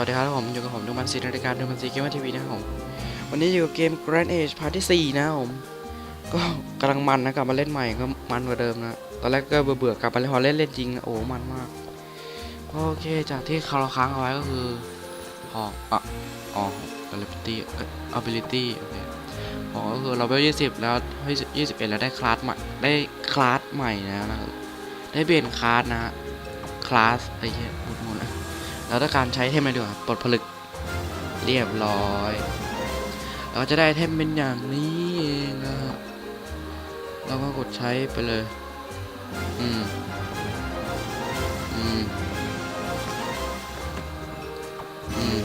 สวัสดีครับผมอยู่กับผมดูมันซีในรายการดูมันซีเกมทีวีนะครับผมวันนี้อยู่กับเกม Grand Age Part ที่4นะครับผมก็กำลังมันนะกลับมาเล่นใหม่ก็มันกว่าเดิมนะตอนแรกก็เบื่อๆกลับมาเล่นพอเล่นเล่นจริงนะโอ้มันมากโอเคจากที่เราค้างเอาไว้ก็คือหอกอะอ๋อ ability ability โอเคอ๋อก็คือเราเวล20แล้ว21แล้วได้คลาสใหม่ได้คลาสใหม่นะครับได้เปลี่ยนคลาสนะฮะคลาสไอ้เหี้ย พูดหมดแล้วแล้วถ้าการใช้เทมอะไรดีกว่าปลดผลึกเรียบร้อย เราก็จะได้เทมเป็นอย่างนี้เองนะครับเราก็กดใช้ไปเลย อืม อืม อืม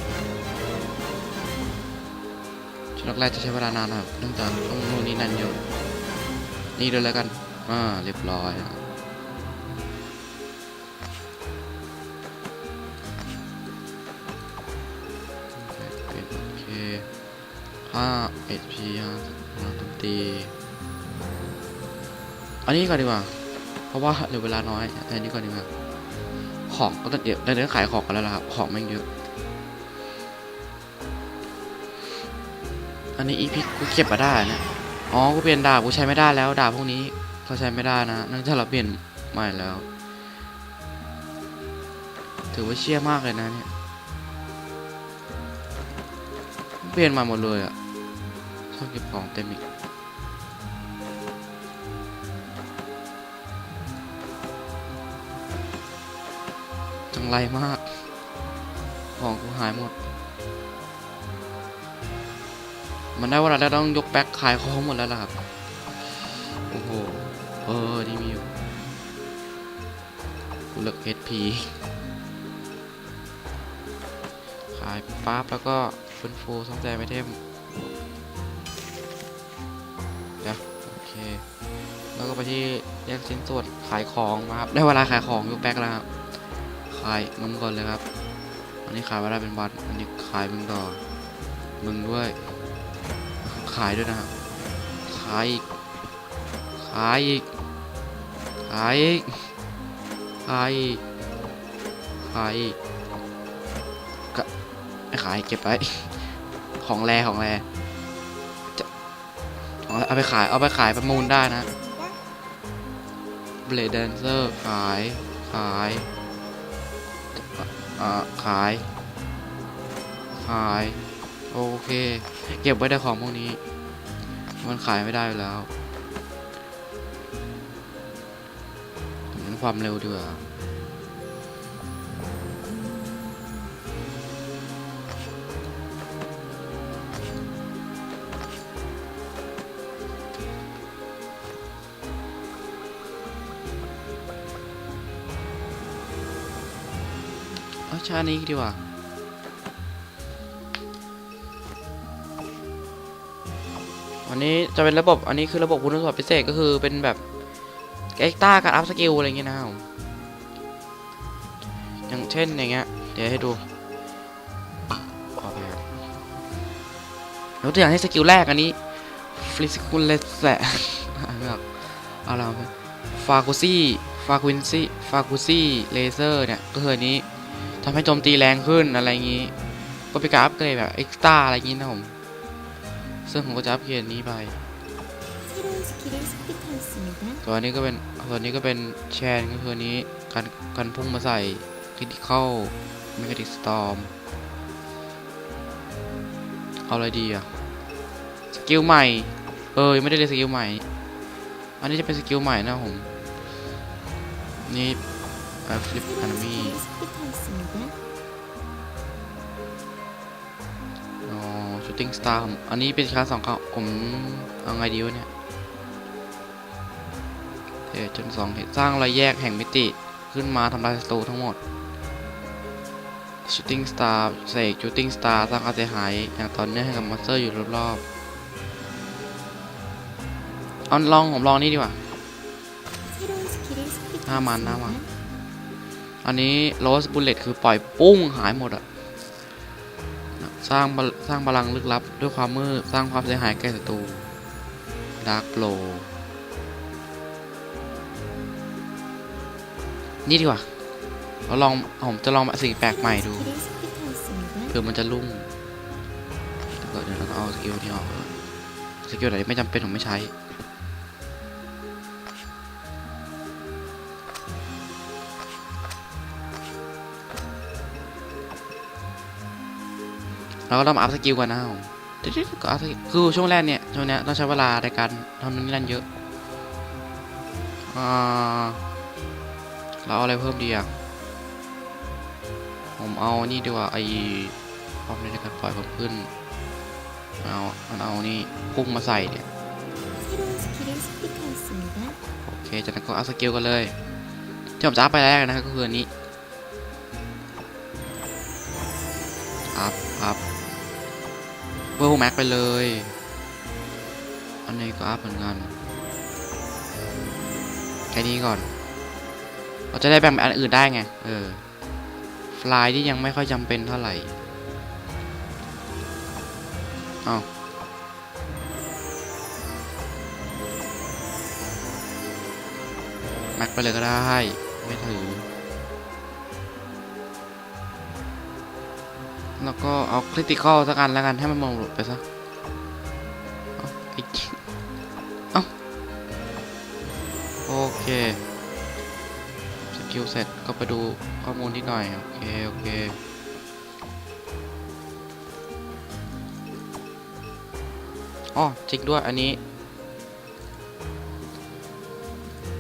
ช่วงแรกจะใช้เวลานานนะครับเนื่องจากต้องนู่นนี่นั่นเยอะนี่เลยแล้วกัน อ่า เรียบร้อยนะครับ 5 HP 5ะตุ้มตี อันนี้ก่อนดีกว่า เพราะว่าเหลือเวลาน้อย อันนี้ก่อนดีกว่า ของก็ต้องเดี๋ยวเดี๋ยวขายของกันแล้วล่ะครับ ของมันเยอะ อันนี้อีพิกกูเก็บมาได้นะ อ๋อ กูเปลี่ยนดาบกูใช้ไม่ได้แล้ว ดาบพวกนี้เราใช้ไม่ได้นะนั่นจะกเราเปลี่ยนใหม่แล้ว ถือว่าเชี่ยมากเลยนะเนี่ย เปลี่ยนมาหมดเลยอะ ชอบเก็บของเต็มอีกจังไรมาก ของกูหายหมด มันได้เวลาแล้วต้องยกแบ็คขายของหมดแล้วล่ะครับ โอ้โห เออนี่มีอยู่กูเลือก HP ขายปั๊บแล้วก็ฟื้นฟูซ่อมแซมไอเทม แล้วก็ไปที่แยกชิ้นส่วนขายของนะครับ ได้เวลาขายของยกแบ็คแล้วครับ ขายมึงก่อนเลยครับ อันนี้ขายมาได้เป็นวัน อันนี้ขายมึงต่อ มึงด้วย ขายด้วยนะครับ ขายอีก ขายอีก ขายอีก ขายอีก ขายอีกไม่ขายเก็บไว้ ของแรของแรจะของแรเอาไปขาย เอาไปขายประมูลได้นะ เบลดแดนเซอร์ขาย ขาย อ่า ขาย ขาย โอเค เก็บไว้ได้ของพวกนี้ มันขายไม่ได้แล้วเน้นความเร็วดีกว่า เอาชานี้ดีกว่า วันนี้จะเป็นระบบ อันนี้คือระบบคุณสมบัติพิเศษก็คือเป็นแบบเอ็กต้าการอัพสกิลอะไรเงี้ยนะครับอย่างเช่นอย่างเงี้ย เดี๋ยวให้ดูยกตัวอย่างให้สกิลแรกอันนี้ฟลิสกุลเลสแหละไม่ออกเอาเราฟาคูซี่ ฟาควินซี่ ฟาคูซี่ เลเซอร์เนี่ย ก็คืออันนี้ ทำให้โจมตีแรงขึ้นอะไรอย่างนี้ ก็ไปการอัพเกรดแบบเอ็กซ์ต้าอะไรอย่างนี้นะผม ซึ่งผมก็จะอัพเกรดนี้ไปตัวนี้ก็เป็นตัวนี้ก็เป็นแชนก็คือนี้การการพุ่งมาใส่คริติคอลเมกาติกสตอมเอาอะไรดีอะสกิลใหม่ เออยังไม่ได้เลยสกิลใหม่ อันนี้จะเป็นสกิลใหม่นะผม นี่ฟลิปแอนิมี่ 스킬을 습득하였습니다. อ๋อชูตติ้งสตาร์ผมอันนี้เป็นคลาสสองครับผมเอาไงดีวะเนี่ยเทจนสองเหตุสร้างรอยแยกแห่งมิติขึ้นมาทำลายศัตรูทั้งหมดชูตติ้งสตาร์เสกชูตติ้งสตาร์สร้างความเสียหายอย่างต่อเนื่องให้กับมอนสเตอร์อยู่รอบๆเอาลองผมลองนี่ดีกว่า 새로운 스킬을 습득하였습니다. 나만, 나만. อันนี้โรสบุลเลตคือปล่อยปุ้งหายหมดอะสร้างสร้างพลังลึกลับด้วยความมืดสร้างความเสียหายแก่ศัตรูดาร์กโปรนี่ดีกว่าเราลองผมจะลองสิ่งแปลกใหม่ดูเผื่อมันจะลุ่งเดี๋ยวเราเอาสกิลที่ออกสกิลไหนไม่จำเป็นผมไม่ใช้ เราก็ต้องอัพสกิลกันนะก็อัพคือช่วงแรกเนี่ยช่วงเนี้ยต้องใช้เวลาในการทำนู่นนี่นั่นเยอะเราเอาอะไรเพิ่มดีอะผมเอานี่ดีกว่าไอ้ความในการปล่อยผมขึ้นเอาเอานี่พุ่งมาใส่เนี่ยโอเคจากนั้นก็อัพสกิลกันเลยที่ผมจะอัพไปแรกนะก็คืออันนี้อัพอัพ เวลแม็กไปเลย อันนี้ก็อัพเหมือนกันแค่นี้ก่อน เราจะได้แบ่งอันอื่นได้ไง เออ ฟลายที่ยังไม่ค่อยจำเป็นเท่าไหร่เอาแม็กไปเลยก็ได้ ไม่ถือ แล้วก็เอาคริติคอลสักอันแล้วกันให้มันมองหลุดไปซะเอาอีกเอาโอเคสกิลเสร็จก็ไปดูข้อมูลนิดหน่อย โอเค โอเคอ๋อจริงด้วยอันนี้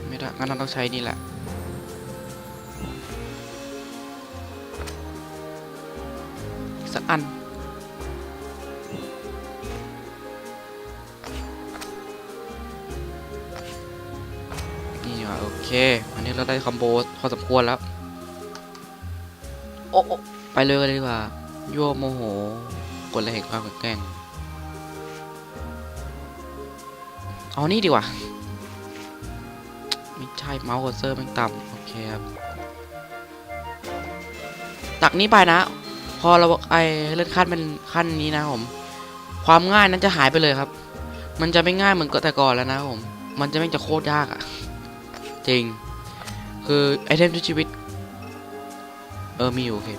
ไม่ได้งั้นเราต้องใช้นี่แหละ อีกสักอัน นี่ว่ะโอเคอันนี้เราได้คอมโบพอสมควรแล้ว โอ้โอ้ไปเลยกันดีกว่ายั่วโมโห กดอะไรแห่งความแกล้งเอานี่ดีกว่าไม่ใช่เมาส์กดเซอร์มันต่ำโอเคครับตักนี้ไปนะพ อเราไอเลื่อนขั้นเป็นขั้นนี้นะผม ความง่ายนั้นจะหายไปเลยครับ มันจะไม่ง่ายเหมือนกับแต่ก่อนแล้วนะผม มันจะไม่จะโคตรยากอะ่ะจริง คือไอเทมทุกชีวิต เออมีอยู่โอเค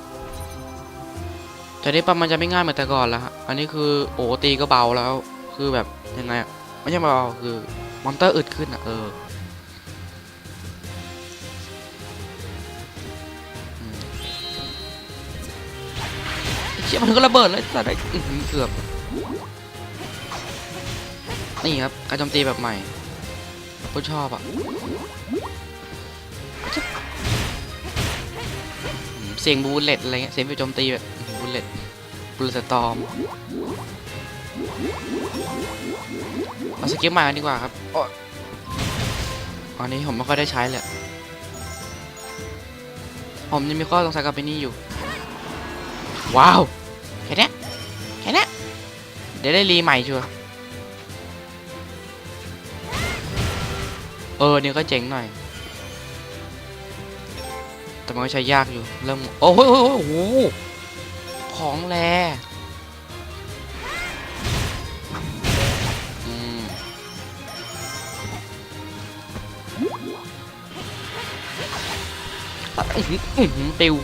แต่นี้ปะมันจะไม่ง่ายเหมือนแต่ก่อนแล้วอันนี้คือโอ้ตีก็เบาแล้ว คือแบบยังไงอะไม่ใช่เบาคือมอนเตอร์อึดขึ้นอะเออ ยมันก็ระเบิดเลยสัตว์ได้เกือบ นี่ครับการโจมตีแบบใหม่ผมชอบอะเสียงบูลเลตอะไรเงี้ยเสียงไปโจมตีแบบบูลเลตบูลเลตสตอมเอาสกิลใหม่กันดีกว่าครับอันนี้ผมไม่ค่อยได้ใช้เลยผมยังมีข้อสงสัยกับไปนี่อยู่ ว้าว แค่เนี้ยแค่เนี้ยเดี๋ยวได้รีใหม่ชัวเออเนี่ยก็เจ๋งหน่อย แต่มันก็ใช้ยากอยู่ เริ่ม โอ้โหโอ้โหของแรอืมอื้อหืออื้อหือติว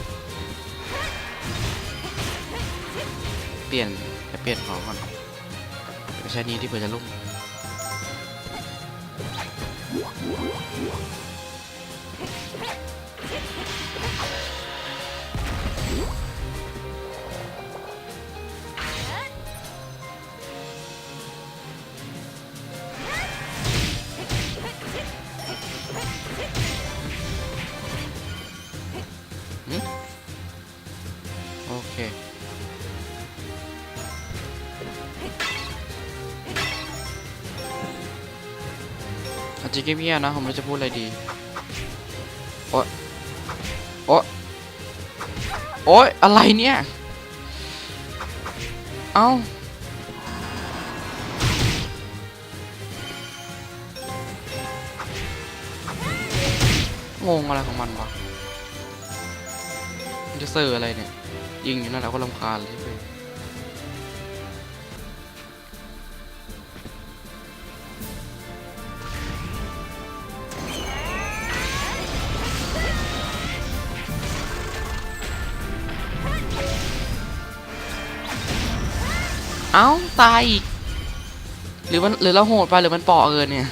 เปลี่ยนจะเปลี่ยนของก่อนไม่ใช่นี้ที่เผื่อจะลุ่ม อาจจะเงียบๆนะ ผมไม่รู้จะพูดอะไรดี โอ๊ยโอ๊ยโอ๊ยอะไรเนี่ย เอ้างงอะไรของมันวะ มันจะเสื่ออะไรเนี่ย ยิงอยู่นั่นแหละก็รำคาญเลย เอ้าตายอีก หรือมันหรือเราโหดไปหรือมันปอเกินเนี่ย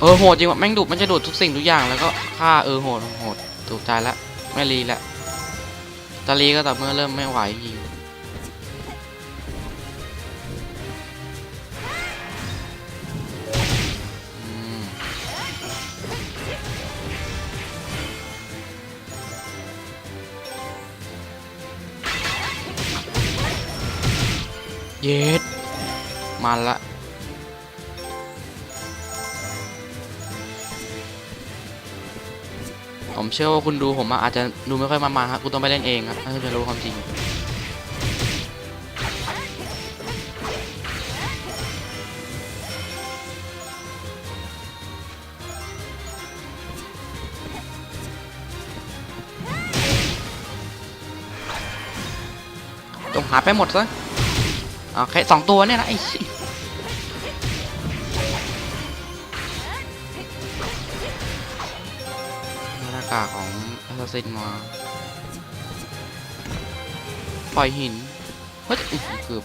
เออโหดจริงว่ะแม่งดุมันจะดูดทุกสิ่งทุกอย่างแล้วก็ฆ่าเออโหดโหดถูกใจละไม่รีละจะรีก็แต่อเมื่อเริ่มไม่ไหวยิง เย็ดมันละผมเชื่อว่าคุณดูผมอะอาจจะดูไม่ค่อยมันมาครับคุณต้องไปเล่นเองครับถ้าคุณจะรู้ความจริงจงหาไปหมดซะ อ่าแค่สองตัวเนี่ยนะไอ้ชิหน้ากากของอาซาซินมาปล่อยหิน เฮ้ยเกือบ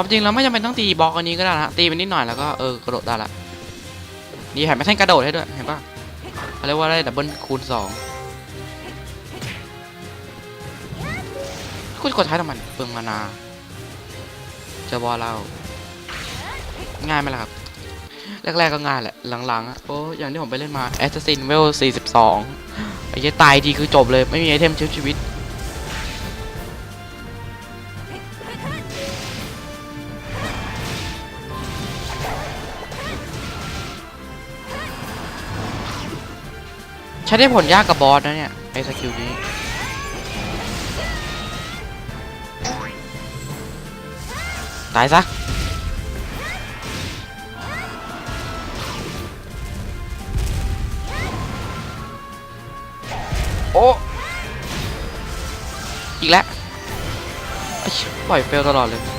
ความจริงเราไม่จำเป็นต้องตีบล็อกอันนี้ก็ได้นะฮะตีไปนิดหน่อยแล้วก็เออกระโดดได้ละนี่เห็นไหมแท่กระโดดให้ด้วยเห็นปะเขาเรียกว่าได้ดับเบิลคูณสองคุณกดใช้ทำไมเปลืองมานาจะบอเราง่ายไหมล่ะครับ แรก ๆ ก็ง่ายแหละ หลังๆโอ้อย่างที่ผมไปเล่นมา Assassin w e l 42ไอ้เหี้ยตายทีคือจบเลยไม่มีไอเทมชีวิต ใช้ได้ผลยากกับบอสนะเนี่ยไอ้สกิลนี้ตายซะโอ้อีกแล้วปล่อยเฟลตลอดเลย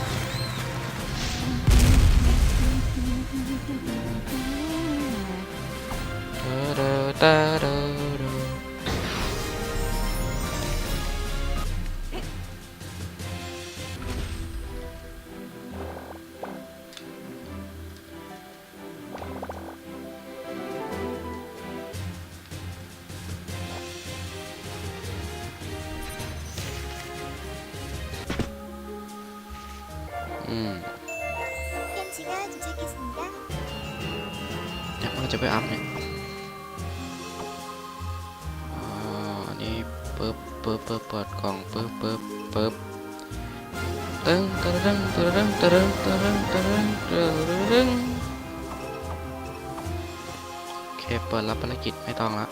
음. 팬츠가 도착했습니 다. 잠깐만 저왜 앞 에. 아, 아 니, 뻑뻑뻑 뻑, 뻑뻑 뻑. 땡, 따르 릉, 따르 릉, 따르 릉, 따르 릉, 따르 릉, 따르 릉. โอเค เปิดรับภารกิจไม่ต้องละ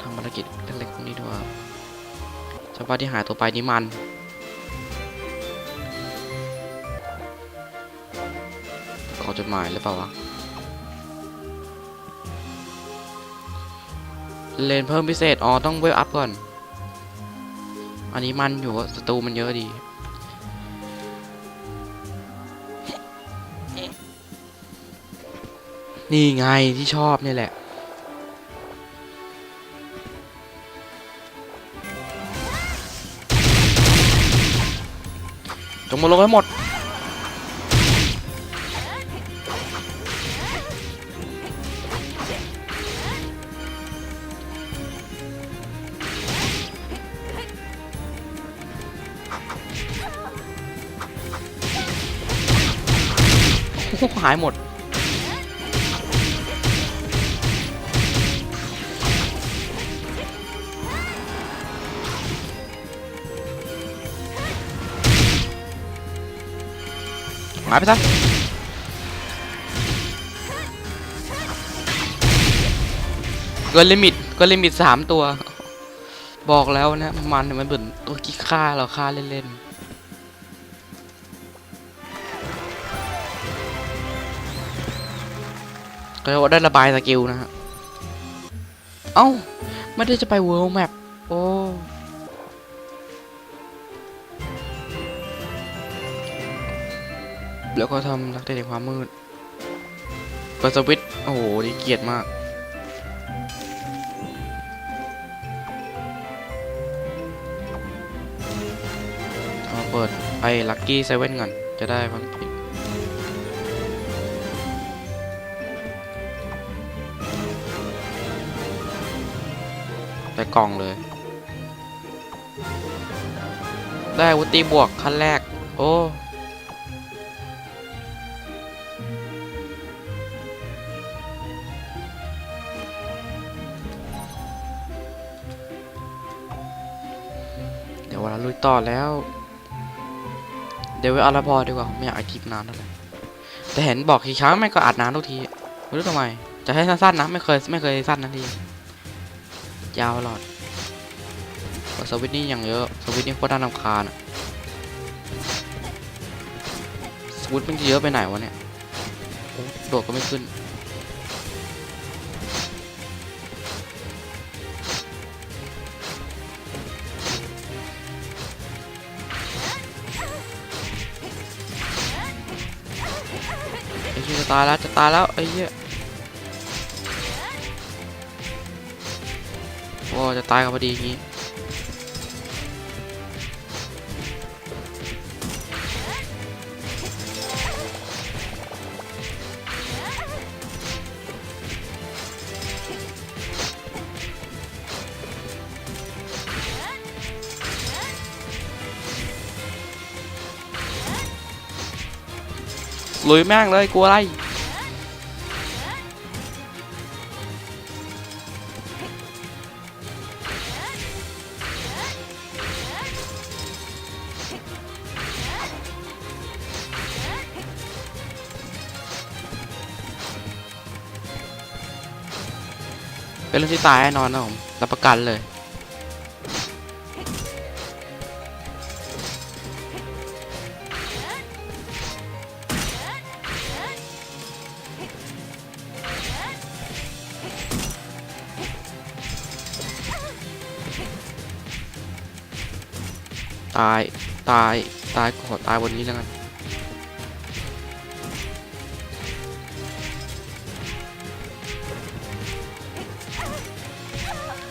ทำภารกิจเล็กๆพวกนี้ด้วยเจ้าบ้าที่หายตัวไปนี่มัน จดหมายหรือเปล่าวะ เลนเพิ่มพิเศษ อ๋อ ต้องเวลอัพก่อน อันนี้มันอยู่ศัตรูมันเยอะดีนี่ไงที่ชอบนี่แหละ จงมาลงให้หมด โอ้โหหายหมด หายไปซะเกินลิมิตเกินลิมิตสามตัว บอกแล้วนะ มันมันเหมือนตัวกี้ฆ่าเราฆ่าเล่นๆ ก็จะได้ระบายสกิลนะฮะ เอ้า ไม่ได้จะไปเวิลด์แมปโอ้แล้วก็ทำรักเด็ในความมืดเปิดสวิตโอ้โหนี่เกียดมาก มาเปิดไอ้ลักกี้เซเว่นก่อน จะได้พัก นไปกล่องเลย ได้วุตีบวกขั้นแรก โอ้เดี๋ยวเวลาลุยต่อแล้ว เดี๋ยวไปเอาละพอดีกว่า ไม่อยากอัดคลิปนานเท่าไหร่แต่เห็นบอกกี่ครั้งไม่ก็อัดนานทุกทีไม่รู้ทำไม จะให้สั้นๆนะ ไม่เคยไม่เคยสั้นนาที ยาวตลอดสวิตนี่อย่างเยอะ สวิตนี่โคตรน่ารำคาญอะสวิตมันจะเยอะไปไหนวะเนี่ยโอ้โดดก็ไม่ขึ้น ไอ้เหี้ยจะตายแล้ว จะตายแล้ว ไอ้เหี้ย จะตายกันพอดีอย่างงี้ลุยแม่งเลยกลัวอะไร เป็นเรื่องที่ตายแน่นอนนะผมรับประกันเลยตาย ตาย ตายขอตายบนนี้แล้วกัน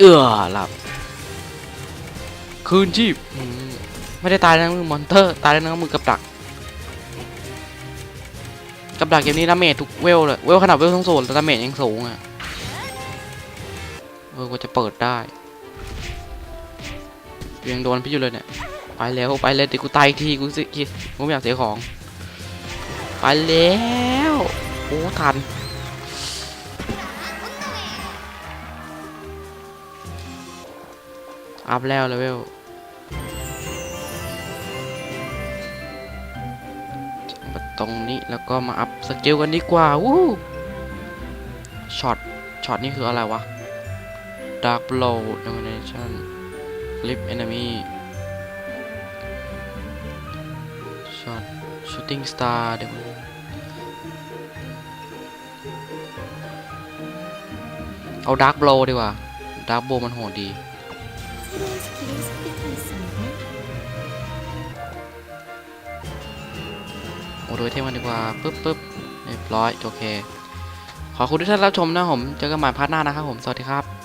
อื้อหลับ คืนชีพไม่ได้ตายแล้วมือมอนเตอร์ ตายแล้วนะมือกับดัก กับดักเกมนี้ดาเมจทุกเวลเลย เวลขนาดเวลทั้งสูงแต่ดาเมจยังสูงอะ เออก็จะเปิดได้ยังโดนพี่อยู่เลยเนี่ย ไปแล้วไปเลยเดี๋ยวกูตายอีกทีกูสิกูไม่อยากเสียของ ไปแล้ว โอ้ทัน อัพแล้วเลเวลมาตรงนี้แล้วก็มาอัพสกิลกันดีกว่าวู้ช็อตช็อตนี่คืออะไรวะ Dark Blow Domination Flip Enemy Shot Shooting Star เดี๋ยวมันเอา Dark Blow ดีกว่า Dark Blow มันโหดดี 새로운 스킬을 습득하였습니다. โอ้โดยเทมันดีกว่าปึ๊บปึ๊บเรียบร้อย โอเค ขอบคุณทุกท่านรับชมนะผม เจอกันใหม่พาร์ทหน้านะครับผม สวัสดีครับ